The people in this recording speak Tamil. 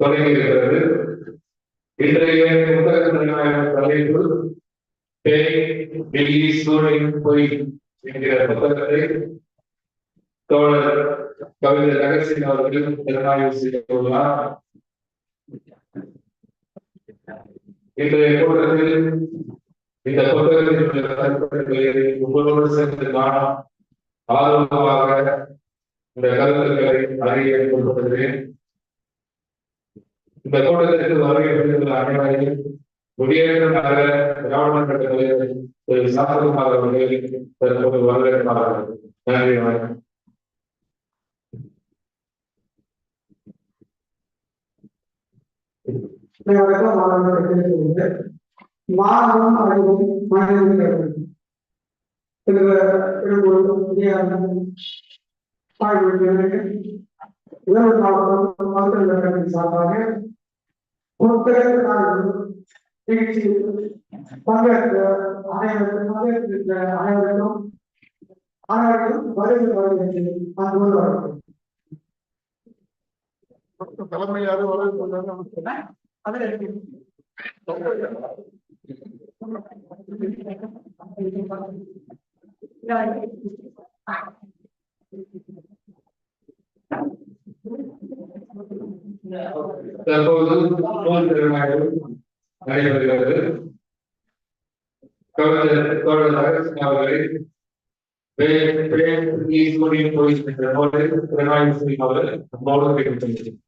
தொடங்கி இருக்கிறது இன்றைய புத்தகத்திற்கான தலைப்பு டெல்லி சூழலின் பொய் என்கிற புத்தகத்தை தோழர் கவிஞர் ரகசின் அவர்கள் திறனாய்வு செய்துள்ளார் இன்றைய கூட்டத்தில் இந்த புத்தகத்தினுடைய கருத்துக்களை உங்களோடு சேர்ந்து ஆர்வமாக இந்த கருத்துக்களை அறிய கொள்கிறேன் இந்த கூட்டத்திற்கு வருகை புரிந்துள்ள அனைவரையும் குடியேற்றமாக நகர திராவிட கட்ட தலைவர் சாதகமாக சாந்தகுமார் தற்போது வரவேற்பார்கள். நன்றி வணக்கம். வணக்கம் மாணவர்களுக்கு மாணவம் அறிவும் மனிதர்கள் சார்பாக பங்கேற்ற அனைவருக்கும் பங்கேற்ற அனைவருக்கும் அனைவருக்கும் வருகை வருகிறது அன்போடு வரணும் தலைமையாக வளர்ந்து தற்போது நூல் திருநாள் நடைபெறுகிறது அவர்களை போய் வே- ஈஸ்வரின் அவர்கள் நம்மோடு கேட்டுக்கொள்கிறேன்